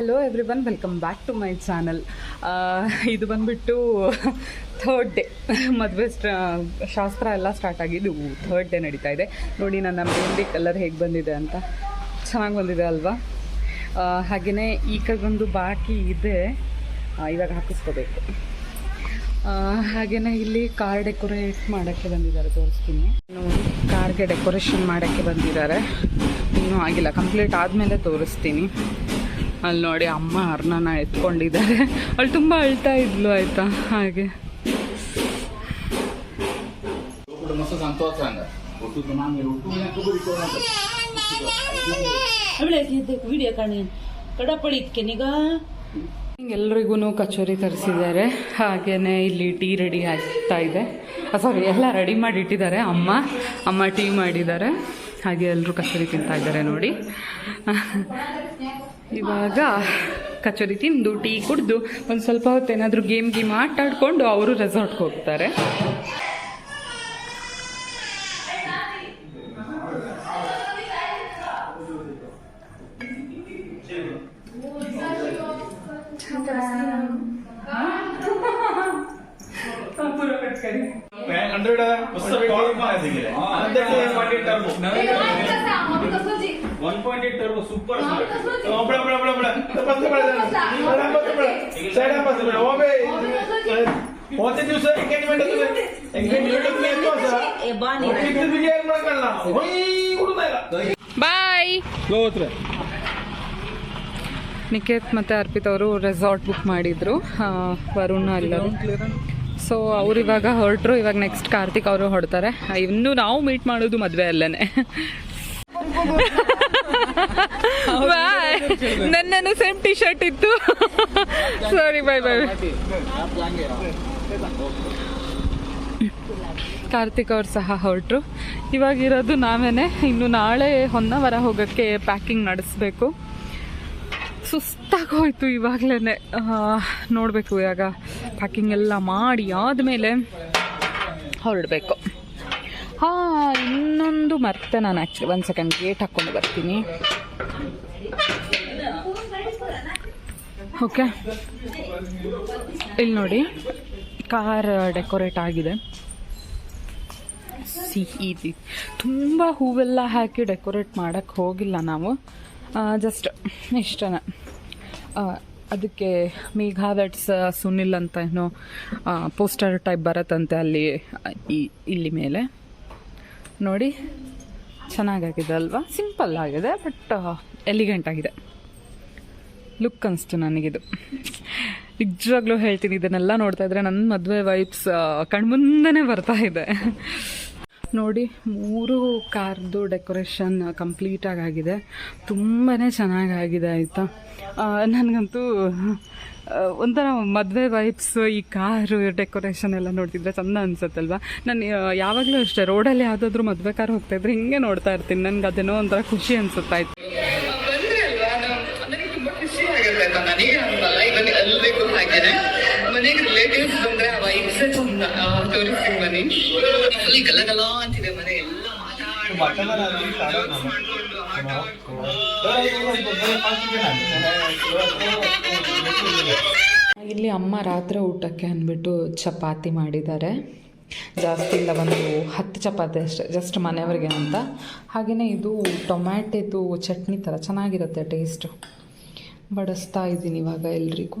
Hello everyone welcome back to my channel ಇದು ಬಂದುಬಿಟ್ಟು third day ಮದುವೆ ಶಾಸ್ತ್ರ ಎಲ್ಲ ಸ್ಟಾರ್ಟ್ ಆಗಿದ್ದು ಥರ್ಡ್ ಡೇ ನಡೀತಾ ಇದೆ. ನೋಡಿ ನನ್ನ ಮೆಹಂದಿ ಕಲರ್ ಹೇಗೆ ಬಂದಿದೆ ಅಂತ. ಚೆನ್ನಾಗಿ ಬಂದಿದೆ ಅಲ್ವಾ? ಹಾಗೆಯೇ ಈ ಕಡೆಗೊಂದು ಬಾಕಿ ಇದೆ. ಇವಾಗ ಹಾಕಿಸ್ಕೋಬೇಕು. ಹಾಗೆಯೇ ಇಲ್ಲಿ ಕಾರ್ ಡೆಕೋರೇಟ್ ಮಾಡೋಕ್ಕೆ ಬಂದಿದ್ದಾರೆ, ತೋರಿಸ್ತೀನಿ. ನೋಡಿ ಕಾರ್ಗೆ ಡೆಕೋರೇಷನ್ ಮಾಡೋಕ್ಕೆ ಬಂದಿದ್ದಾರೆ. ಇನ್ನೂ ಆಗಿಲ್ಲ ಕಂಪ್ಲೀಟ್ ಆದಮೇಲೆ ತೋರಿಸ್ತೀನಿ. ಅಲ್ಲಿ ನೋಡಿ ಅಮ್ಮ ಅರ್ಣನ ಎತ್ಕೊಂಡಿದ್ದಾರೆ. ಅಲ್ಲಿ ತುಂಬ ಅಳ್ತಾ ಇದ್ಲು ಆಯಿತಾ? ಹಾಗೆ. ಎಲ್ರಿಗೂ ಕಚೋರಿ ತರಿಸಿದ್ದಾರೆ. ಹಾಗೇನೆ ಇಲ್ಲಿ ಟೀ ರೆಡಿ ಆಗ್ತಾ ಇದೆ. ಸಾರಿ ಎಲ್ಲ ರೆಡಿ ಮಾಡಿ ಇಟ್ಟಿದ್ದಾರೆ ಅಮ್ಮ ಅಮ್ಮ ಟೀ ಮಾಡಿದ್ದಾರೆ. ಹಾಗೆ ಎಲ್ಲರೂ ಕಚೋರಿ ತಿಂತಾ ಇದ್ದಾರೆ ನೋಡಿ. ಇವಾಗ ಕಚೋರಿ ತಿಂದು, ಟೀ ಕುಡಿದು, ಒಂದು ಸ್ವಲ್ಪ ಹೊತ್ತು ಏನಾದರೂ ಗೇಮ್ ಗೇಮ್ ಆಟ ಆಡ್ಕೊಂಡು ಅವರು ರೆಸಾರ್ಟ್ಗೆ ಹೋಗ್ತಾರೆ. hundred one point eight turbo super ಹೋದ ದಿವಸ ಎಂಗೇಜ್ಮೆಂಟ್ ಎಂಗೇಜ್ಮೆಂಟ್ ಬಾಯ್ ಹೋತ್ರ ನಿಕೇತ್ ಮತ್ತು ಅರ್ಪಿತ್ ಅವರು ರೆಸಾರ್ಟ್ ಬುಕ್ ಮಾಡಿದ್ರು ಆ, ವರುಣ ಎಲ್ಲರೂ ಸೊ ಅವ್ರು ಇವಾಗ ಹೊರಟ್ರು, ಇವಾಗ ನೆಕ್ಸ್ಟ್ ಕಾರ್ತಿಕ್ ಅವರು ಹೊಡ್ತಾರೆ. ಇನ್ನು ನಾವು ಮೀಟ್ ಮಾಡೋದು ಮದುವೆ ಅಲ್ಲೇ ನನ್ನನ್ನು ಸೇಮ್ ಟಿ ಶರ್ಟ್ ಇತ್ತು. ಸಾರಿ ಬಾಯ್ ಬಾಯ್ ಕಾರ್ತಿಕ್ ಅವ್ರು ಸಹ ಹೊರಟ್ರು. ಇವಾಗಿರೋದು ನಾವೇನೆ. ಇನ್ನು ನಾಳೆ ಹೊನ್ನವರ ಹೋಗೋಕ್ಕೆ ಪ್ಯಾಕಿಂಗ್ ನಡೆಸ್ಬೇಕು. ಸುಸ್ತಾಗಿ ಹೋಯ್ತು ಇವಾಗಲೇ ನೋಡಬೇಕು ಇವಾಗ. ಪ್ಯಾಕಿಂಗ್ ಎಲ್ಲ ಮಾಡಿ ಆದಮೇಲೆ ಹೊರಡಬೇಕು. ಹಾಂ ಇನ್ನೊಂದು ಮರ್ತೆ ನಾನು ಆ್ಯಕ್ಚುಲಿ ಒಂದು ಸೆಕೆಂಡ್ ಗೇಟ್ ಹಾಕ್ಕೊಂಡು ಬರ್ತೀನಿ. ಓಕೆ ಇಲ್ಲಿ ನೋಡಿ ಕಾರ್ ಡೆಕೋರೇಟ್ ಆಗಿದೆ. ಸಿಹಿ ತುಂಬ ಹೂವೆಲ್ಲ ಹಾಕಿ ಡೆಕೋರೇಟ್ ಮಾಡೋಕ್ಕೆ ಹೋಗಿಲ್ಲ ನಾವು. ಜಸ್ಟ್ ಇಷ್ಟನ. ಅದಕ್ಕೆ ಮೇಘಾ ವೆಟ್ಸ್ ಸುನಿಲ್ ಅಂತ ಏನೋ ಪೋಸ್ಟರ್ ಟೈಪ್ ಬರತ್ತಂತೆ ಅಲ್ಲಿ, ಈ, ಇಲ್ಲಿ ಮೇಲೆ. ನೋಡಿ, ಚೆನ್ನಾಗಾಗಿದೆ ಅಲ್ವಾ? ಸಿಂಪಲ್ ಆಗಿದೆ ಬಟ್ ಎಲಿಗೆಂಟ್ ಆಗಿದೆ. ಲುಕ್ ಅನಿಸ್ತು ನನಗಿದು. ನಿಜವಾಗ್ಲೂ ಹೇಳ್ತೀನಿ, ಇದನ್ನೆಲ್ಲ ನೋಡ್ತಾ ಇದ್ರೆ ನನ್ನ ಮದುವೆ ವೈಬ್ಸ್ ಕಣ್ಮುಂದನೇ ಬರ್ತಾ ಇದೆ. ನೋಡಿ ಮೂರು ಕಾರ್ದು ಡೆಕೋರೇಷನ್ ಕಂಪ್ಲೀಟಾಗಿ ಆಗಿದೆ ತುಂಬಾ ಚೆನ್ನಾಗಾಗಿದೆ, ಆಯಿತಾ? ನನಗಂತೂ ಒಂಥರ ಮದುವೆ ವೈಬ್ಸ್ ಈ ಕಾರು ಡೆಕೋರೇಷನ್ ಎಲ್ಲ ನೋಡ್ತಿದ್ರೆ ಚಂದ ಅನ್ಸುತ್ತಲ್ವಾ? ನಾನು ಯಾವಾಗಲೂ ಅಷ್ಟೇ, ರೋಡಲ್ಲಿ ಯಾವುದಾದ್ರೂ ಮದುವೆ ಕಾರ್ ಹೋಗ್ತಾ ಇದ್ರೆ ಹಿಂಗೆ ನೋಡ್ತಾ ಇರ್ತೀನಿ. ನನಗೆ ಅದೇನೋ ಒಂಥರ ಖುಷಿ ಅನ್ಸುತ್ತಾಯ್ತು ತುಂಬಾ ಇಲ್ಲಿ ಅಮ್ಮ ರಾತ್ರಿ ಊಟಕ್ಕೆ ಅಂದ್ಬಿಟ್ಟು ಚಪಾತಿ ಮಾಡಿದ್ದಾರೆ. ಜಾಸ್ತಿ ಇಲ್ಲ, ಒಂದು ಹತ್ತು ಚಪಾತಿ ಅಷ್ಟೇ ಜಸ್ಟ್ ಮನೆಯವ್ರಿಗೆ ಅಂತ. ಹಾಗೆಯೇ ಇದು ಟೊಮ್ಯಾಟಿದು ಚಟ್ನಿ ಥರ ಚೆನ್ನಾಗಿರುತ್ತೆ ಟೇಸ್ಟು ಬಡಿಸ್ತಾ ಇದ್ದೀನಿ ಇವಾಗ ಎಲ್ರಿಗೂ.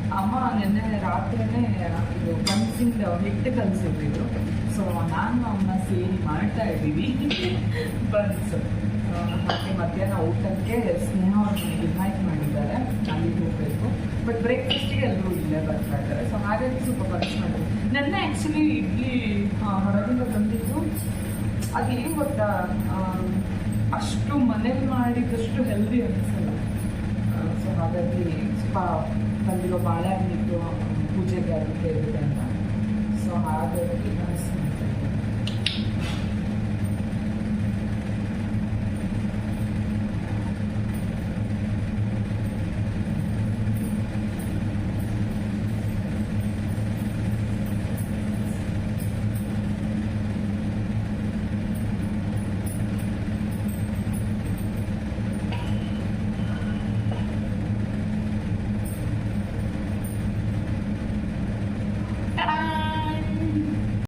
ಅಮ್ಮ ನಿನ್ನೆ ರಾತ್ರಿನೇ ಇದು ಕನ್ಸಿಂದ ಹಿಟ್ಟು ಕಲಿಸಿದ್ರು ಸೊ ನಾನು ಅಮ್ಮ ಸೇರಿ ಮಾಡ್ತಾ ಇದ್ದೀವಿ. ಬನ್ಸ್. ಮತ್ತೆ ಮಧ್ಯಾಹ್ನ ಊಟಕ್ಕೆ ಸ್ನೇಹ ಅವ್ರಿಗೆ ಇನ್ವೈಟ್ ಮಾಡಿದ್ದಾರೆ. ಅಲ್ಲಿ ಹೋಗಬೇಕು. ಬಟ್ ಬ್ರೇಕ್ಫಾಸ್ಟಿಗೆ ಎಲ್ಲರೂ ಇಲ್ಲೇ ಬರ್ತಾ ಇದ್ದಾರೆ. ಸೊ ಹಾಗಾಗಿ ಸ್ವಲ್ಪ ಖರ್ಚು ಮಾಡಿದ್ರು. ನೆನ್ನೆ ಆ್ಯಕ್ಚುಲಿ ಇಡ್ಲಿ ಹೊರಗಿಂದ ಬಂದಿದ್ದು ಅದು ಏನು ಗೊತ್ತಾ? ಅಷ್ಟು ಮನೇಲಿ ಮಾಡಿದಷ್ಟು ಹೆಲ್ದಿ ಅನಿಸಲ್ಲ. ಸೊ ಹಾಗಾಗಿ ಸ್ವಲ್ಪ ಬಂದಿರೋ ಬಾಳೆಹಣ್ಣಿಟ್ಟು ಪೂಜೆಗೆ ಅದಕ್ಕೆ ಇದೆ ಅಂತ ಸೊ ಹಾಗಾಗಿ ಅನಿಸ್ತು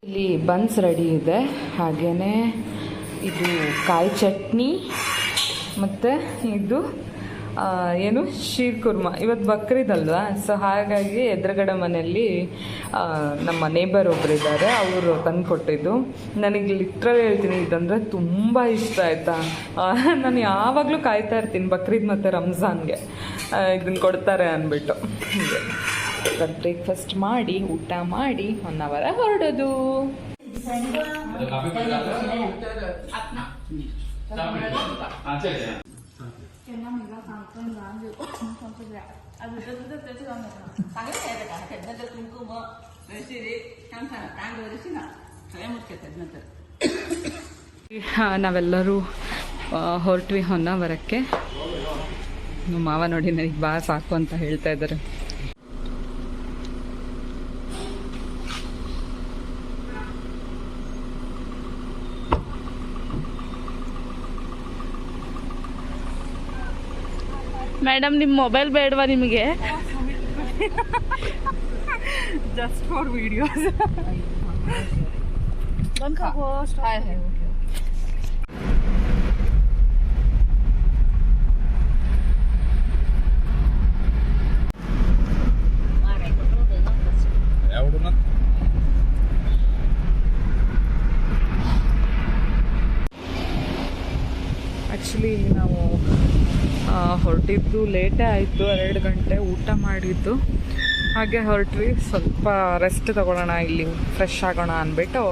ಇಲ್ಲಿ ಬನ್ಸ್ ರೆಡಿ ಇದೆ. ಹಾಗೆಯೇ ಇದು ಕಾಯಿ ಚಟ್ನಿ ಮತ್ತು ಇದು ಏನು ಶೀರ್ ಕುರ್ಮ. ಇವತ್ತು ಬಕ್ರಿದಲ್ವಾ? ಸೊ ಹಾಗಾಗಿ ಎದುರುಗಡೆ ಮನೆಯಲ್ಲಿ ನಮ್ಮ ನೇಬರ್ ಒಬ್ಬರಿದ್ದಾರೆ ಅವರು ತಂದು ಕೊಟ್ಟಿದ್ದು. ನನಗೆ ಲಿಟ್ರಲ್ ಹೇಳ್ತೀನಿ, ಇದಂದರೆ ತುಂಬ ಇಷ್ಟ ಆಯಿತಾ? ನಾನು ಯಾವಾಗಲೂ ಕಾಯ್ತಾ ಇರ್ತೀನಿ ಬಕ್ರೀದ್ ಮತ್ತು ರಂಜಾನ್ಗೆ. ಇದನ್ನು ಕೊಡ್ತಾರೆ ಅಂದ್ಬಿಟ್ಟು. ಹೀಗೆ. ಬ್ರೇಕ್ಫಾಸ್ಟ್ ಮಾಡಿ, ಊಟ ಮಾಡಿ ಒನ್ ಅವರ ಹೊರಡೋದು. పెద్దలు కుంకుమ వేసేది కంకణ తాంగు ನಾವೆಲ್ಲರೂ ಹೊರಟ್ವಿ ಹೊನ್ನಾವರಕ್ಕೆ. ಮಾವ ನೋಡಿ ನನಗೆ ಬಾ ಸಾಕು ಅಂತ ಹೇಳ್ತಾ ಇದ್ದಾರೆ. ಮೇಡಮ್ ನಿಮ್ಮ ಮೊಬೈಲ್ ಬೇಡವಾ ನಿಮಗೆ ಜಸ್ಟ್ ಫಾರ್ ವಿಡಿಯೋಸ್ ಯಾವ್ದನ್ನ ಹೊರಟಿದ್ದು ಲೇಟೇ ಆಯಿತು, ಎರಡು ಗಂಟೆ ಊಟ ಮಾಡಿದ್ದು. ಹಾಗೆ ಹೊರಟ್ರಿ ಸ್ವಲ್ಪ ರೆಸ್ಟ್ ತಗೊಳ್ಳೋಣ, ಇಲ್ಲಿ ಫ್ರೆಶ್ ಆಗೋಣ ಅಂದ್ಬಿಟ್ಟು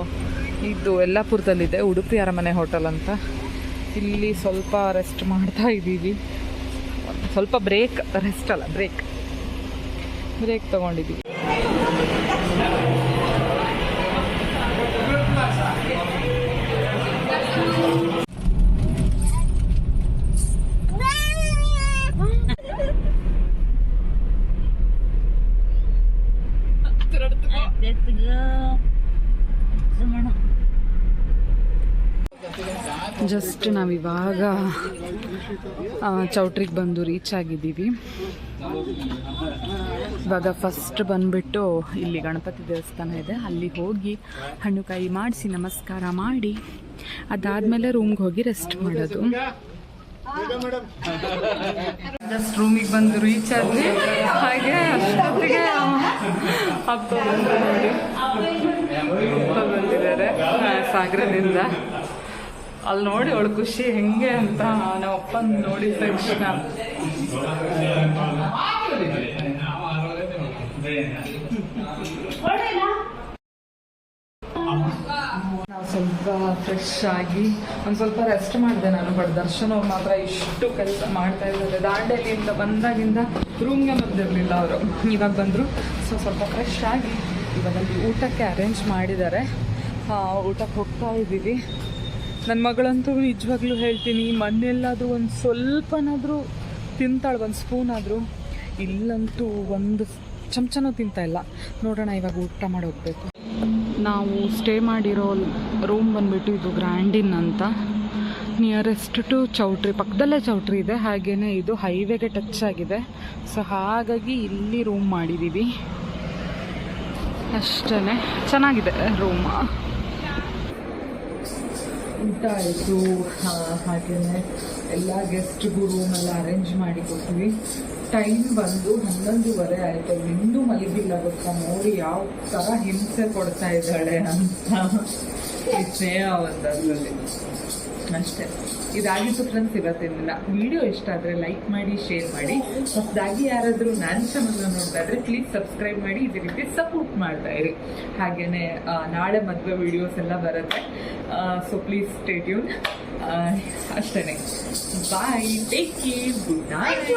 ಇದು ಯಲ್ಲಾಪುರದಲ್ಲಿದೆ, ಉಡುಪಿ ಅರಮನೆ ಹೋಟೆಲ್ ಅಂತ. ಇಲ್ಲಿ ಸ್ವಲ್ಪ ರೆಸ್ಟ್ ಮಾಡ್ತಾ ಇದ್ದೀವಿ. ಸ್ವಲ್ಪ ಬ್ರೇಕ್ ರೆಸ್ಟ್ ಅಲ್ಲ ಬ್ರೇಕ್ ಬ್ರೇಕ್ ತೊಗೊಂಡಿದ್ದೀವಿ. ಜಸ್ಟ್ ನಾವಿವಾಗ ಚೌಟ್ರಿಗೆ ಬಂದು ರೀಚ್ ಆಗಿದ್ದೀವಿ. ಇವಾಗ ಫಸ್ಟ್ ಬಂದುಬಿಟ್ಟು ಇಲ್ಲಿ ಗಣಪತಿ ದೇವಸ್ಥಾನ ಇದೆ. ಅಲ್ಲಿ ಹೋಗಿ ಹಣ್ಣುಕಾಯಿ ಮಾಡಿಸಿ ನಮಸ್ಕಾರ ಮಾಡಿ, ಅದಾದಮೇಲೆ ರೂಮ್ಗೆ ಹೋಗಿ ರೆಸ್ಟ್ ಮಾಡೋದು. ಜಸ್ಟ್ ರೂಮಿಗೆ ಬಂದು ರೀಚ್ ಆದ್ವಿ ಹಾಗೆ ಅಷ್ಟೊತ್ತಿಗೆ ಹಬ್ಬ ಬಂದಿದ್ದಾರೆ ಸಾಗರದಿಂದ. ಅಲ್ಲಿ ನೋಡಿ ಅವಳು ಖುಷಿ ಹೆಂಗೆ ಅಂತ ನಮ್ಮ ಅಪ್ಪನ ನೋಡಿದ ತಕ್ಷಣ ನಾವು ಸ್ವಲ್ಪ ಫ್ರೆಶ್ ಆಗಿ, ಒಂದು ಸ್ವಲ್ಪ ರೆಸ್ಟ್ ಮಾಡಿದೆ ನಾನು ಬಟ್ ದರ್ಶನ್ ಅವ್ರು ಮಾತ್ರ ಇಷ್ಟು ಕೆಲಸ ಮಾಡ್ತಾ ಇದ್ದಾರೆ. ದಾಂಡೇಲಿಯಿಂದ ಬಂದಾಗಿಂದ ರೂಮ್ಗೆ ಬಂದಿರಲಿಲ್ಲ ಅವರು. ಇವಾಗ ಬಂದರು. ಸೊ ಸ್ವಲ್ಪ ಫ್ರೆಶ್ ಆಗಿ ಇವಾಗ ಊಟಕ್ಕೆ ಅರೇಂಜ್ ಮಾಡಿದ್ದಾರೆ. ಊಟಕ್ಕೆ ಹೋಗ್ತಾ ಇದ್ದೀವಿ. ನನ್ನ ಮಗಳಂತೂ ನಿಜವಾಗ್ಲೂ ಹೇಳ್ತೀನಿ, ಮನೆಯಲ್ಲಾದರೂ ಒಂದು ಸ್ವಲ್ಪನಾದರೂ ತಿಂತಾಳೆ, ಒಂದು ಸ್ಪೂನ್ ಆದರೂ ಇಲ್ಲಂತೂ ಒಂದು ಚಮಚನೂ ತಿಂತಾ ಇಲ್ಲ. ನೋಡೋಣ, ಇವಾಗ ಊಟ ಮಾಡಿ ಹೋಗ್ಬೇಕು. ನಾವು ಸ್ಟೇ ಮಾಡಿರೋ ರೂಮ್ ಬಂದ್ಬಿಟ್ಟು ಇದು ಗ್ರ್ಯಾಂಡಿನ್ ಅಂತ. ನಿಯರೆಸ್ಟ್ ಟು ಚೌಟ್ರಿ ಪಕ್ಕದಲ್ಲೇ ಚೌಟ್ರಿ ಇದೆ. ಹಾಗೆಯೇ ಇದು ಹೈವೇಗೆ ಟಚ್ ಆಗಿದೆ. ಸೊ ಹಾಗಾಗಿ ಇಲ್ಲಿ ರೂಮ್ ಮಾಡಿದ್ದೀವಿ ಅಷ್ಟೇ ಚೆನ್ನಾಗಿದೆ ರೂಮ್ ಊಟ ಆಯಿತು ಹಾಗೆಯೇ ಎಲ್ಲ ಗೆಸ್ಟ್ಗೂ ರೂಮ್ ಎಲ್ಲ ಅರೇಂಜ್ ಮಾಡಿ ಕೊಟ್ವಿ. ಟೈಮ್ ಬಂದು ಹನ್ನೊಂದುವರೆ ಆಯಿತು. ಇನ್ನೂ ಮಲಗಿಲ್ಲ ಗೊತ್ತಾ? ನೋಡಿ ಯಾವ ಥರ ಹಿಂಸೆ ಕೊಡ್ತಾ ಇದ್ದಾಳೆ ಅಂತ. ಈ ಒಂದು ಒಂದರಲ್ಲಿ ಅಷ್ಟೇ. ಇದಾಗಿತ್ತು ಫ್ರೆಂಡ್ಸ್ ಇವತ್ತಿರಲಿಲ್ಲ ವಿಡಿಯೋ ಇಷ್ಟ ಆದರೆ ಲೈಕ್ ಮಾಡಿ ಶೇರ್ ಮಾಡಿ. ಹೊಸದಾಗಿ ಯಾರಾದರೂ ನನ್ನ ಚಾನಲ್ ನೋಡ್ತಾ ಇದ್ರೆ ಪ್ಲೀಸ್ ಸಬ್ಸ್ಕ್ರೈಬ್ ಮಾಡಿ ಇದೇ ರೀತಿ ಸಪೋರ್ಟ್ ಮಾಡ್ತಾ ಇರಿ. ಹಾಗೆಯೇ ನಾಳೆ ಮದುವೆ ವಿಡಿಯೋಸ್ ಎಲ್ಲ ಬರುತ್ತೆ. ಸೊ ಪ್ಲೀಸ್ ಸ್ಟೇಟ್ಯೂನ್ ಅಷ್ಟೇ bye take care good night